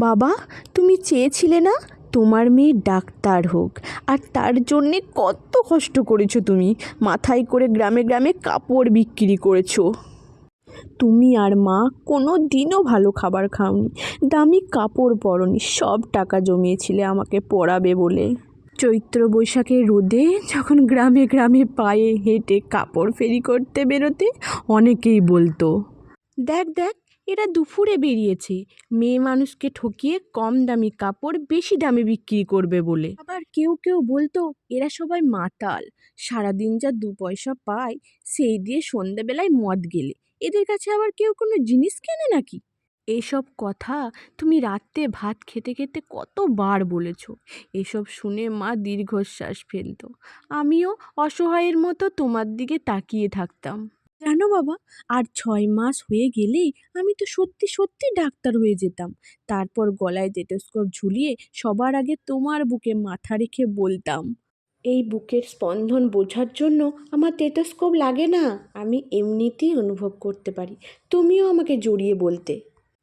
বাবা, তুমি চেয়েছিলে না? তোমার মেয়ে ডাক্তার হোক। আর তার জন্যে কত কষ্ট করেছ তুমি। মাথায় করে গ্রামে গ্রামে কাপড় বিক্রি করেছ। তুমি আর মা কোনো দিনও ভালো খাবার খাওনি। দামি কাপড় পরনি, সব টাকা জমিয়েছিলে আমাকে পড়াবে বলে। চৈত্র বৈশাখের রোদে যখন গ্রামে গ্রামে পায়ে হেঁটে কাপড় ফেরি করতে বেরোতে অনেকেই বলতো, দেখ দেখ এরা দুপুরে বেরিয়েছে। মেয়ে মানুষকে ঠকিয়ে কম দামি কাপড় বেশি দামে বিক্রি করবে বলে। আবার কেউ কেউ বলতো, এরা সবাই মাতাল। সারাদিন যা দু পয়সা পায়, সেই দিয়ে সন্ধ্যাবেলায় মদ গেলে। এদের কাছে আবার কেউ কোনো জিনিস কেনে নাকি? এসব কথা তুমি রাত্রে ভাত খেতে খেতে কতবার বলেছ। এসব শুনে মা দীর্ঘশ্বাস ফেলতো। আমিও অসহায়ের মতো তোমার দিকে তাকিয়ে থাকতাম। জানো বাবা? আর ছয় মাস হয়ে গেলেই আমি তো সত্যি সত্যি ডাক্তার হয়ে যেতাম। তারপর গলায় টেটোস্কোপ ঝুলিয়ে সবার আগে তোমার বুকে মাথা রেখে বলতাম, এই বুকের স্পন্দন বোঝার জন্য আমার টেটোস্কোপ লাগে না। আমি এমনিতেই অনুভব করতে পারি। তুমিও আমাকে জড়িয়ে বলতে।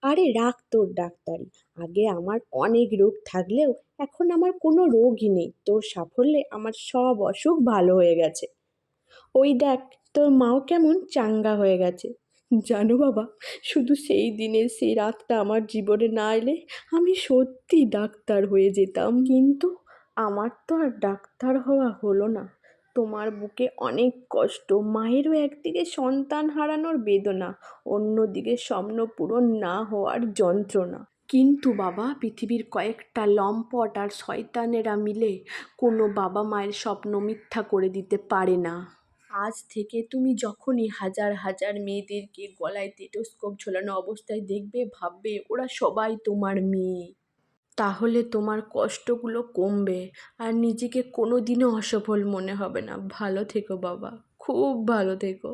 আরে রাখ তোর ডাক্তারি। আগে আমার অনেক রোগ থাকলেও এখন আমার কোনো রোগই নেই। তোর সাফল্যে আমার সব অসুখ ভালো হয়ে গেছে। ওই দেখ তোর মাও কেমন চাঙ্গা হয়ে গেছে। জানো বাবা, শুধু সেই দিনের সেই রাতটা আমার জীবনে না এলে আমি সত্যি ডাক্তার হয়ে যেতাম। কিন্তু আমার তো আর ডাক্তার হওয়া হলো না। তোমার বুকে অনেক কষ্ট, মায়েরও একদিকে সন্তান হারানোর বেদনা, অন্যদিকে স্বপ্ন পূরণ না হওয়ার যন্ত্রণা। কিন্তু বাবা, পৃথিবীর কয়েকটা লম্পট আর শয়তানেরা মিলে কোনো বাবা মায়ের স্বপ্ন মিথ্যা করে দিতে পারে না। আজ থেকে তুমি যখনই হাজার হাজার মেয়েদেরকে গলায় টেটোস্কোপ ঝোলানো অবস্থায় দেখবে, ভাববে, ওরা সবাই তোমার মেয়ে। তাহলে তোমার কষ্টগুলো কমবে আর নিজেকে কোনো দিনও অসফল মনে হবে না। ভালো থেকো বাবা। খুব ভালো থেকো।